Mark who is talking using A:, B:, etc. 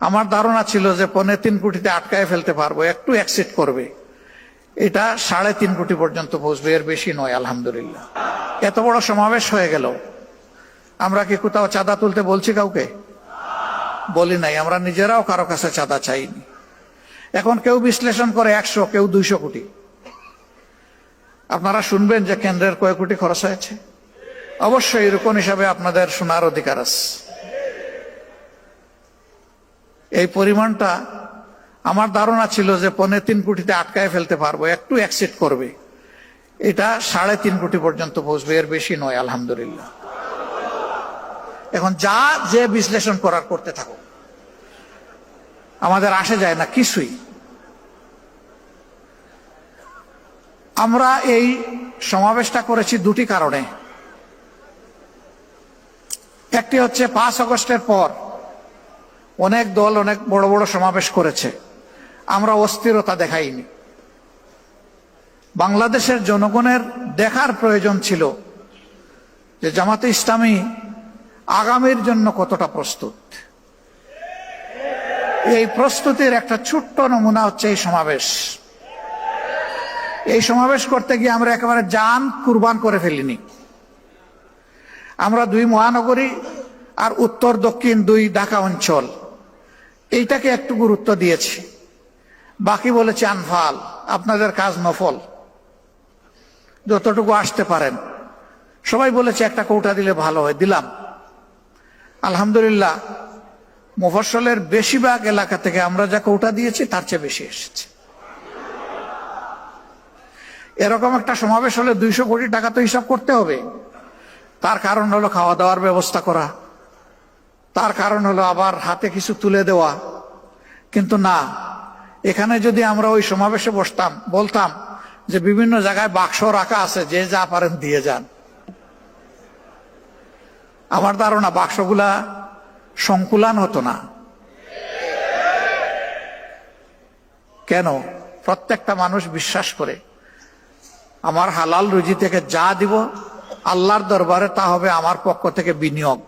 A: আমার ধারণা ছিল যে পৌনে তিন কোটিতে আটকায় ফেলতে পারব, একটু অ্যাক্সিট করবে। এটা সাড়ে তিন কোটি পর্যন্ত পৌঁছবে, এর বেশি নয়, আলহামদুলিল্লাহ। এত বড় সমাবেশ হয়ে গেল। আমরা কি কোথাও চাঁদা তুলতে বলছি কাউকে? বলি নাই, আমরা নিজেরাও কারও কাছে চাঁদা চাইনি। এখন কেউ বিশ্লেষণ করে একশো, কেউ দুইশো কোটি। আপনারা শুনবেন যে কেন্দ্রের কয় কোটি খরচ হয়েছে? অবশ্যই এরকম হিসাবে আপনাদের শোনার অধিকার আছে। এই পরিমাণটা আমার ধারণা ছিল যে পৌনে তিন কোটিতে আটকায় ফেলতে পারব, একটু অ্যাক্সিট করবে। এটা সাড়ে তিন কোটি পর্যন্ত পৌঁছবে, এর বেশি নয়, আলহামদুলিল্লাহ। এখন যা যে বিশ্লেষণ করার করতে থাকো। আমাদের আসে যায় না কিছুই। আমরা এই সমাবেশটা করেছি দুটি কারণে। একটি হচ্ছে পাঁচ আগস্টের পর অনেক দল অনেক বড় বড় সমাবেশ করেছে। আমরা অস্থিরতা দেখাইনি। বাংলাদেশের জনগণের দেখার প্রয়োজন ছিল যে জামাতে ইসলামী আগামীর জন্য কতটা প্রস্তুত। এই প্রস্তুতির একটা ছোট্ট নমুনা হচ্ছে এই সমাবেশ। এই সমাবেশ করতে গিয়ে আমরা একেবারে যান কুরবান করে ফেলিনি। আমরা দুই মহানগরী আর উত্তর, দক্ষিণ দুই ঢাকা অঞ্চল। এইটাকে একটু গুরুত্ব দিয়েছি। বাকি বলেছে আনফাল, আপনাদের কাজ নফল। যতটুকু আসতে পারেন। সবাই বলেছে একটা কৌটা দিলে ভালো হয়, দিলাম। আলহামদুলিল্লাহ মুফসলের বেশিরভাগ এলাকা থেকে আমরা যা কৌটা দিয়েছি, তার চেয়ে বেশি এসেছে। এরকম একটা সমাবেশ হলে দুইশো কোটি টাকা তো হিসাব করতে হবে। তার কারণ হলো খাওয়া দাওয়ার ব্যবস্থা করা। তার কারণ হলো আবার হাতে কিছু তুলে দেওয়া। কিন্তু না, এখানে যদি আমরা ওই সমাবেশে বসতাম, বলতাম যে বিভিন্ন জায়গায় বাক্স রাখা আছে, যে যা পারেন দিয়ে যান। আমার ধারণা বাক্সগুলা সংকুলান হতো না। কেন? প্রত্যেকটা মানুষ বিশ্বাস করে, আমার হালাল রুজি থেকে যা দিব, আল্লাহর দরবারে তা হবে আমার পক্ষ থেকে বিনিয়োগ।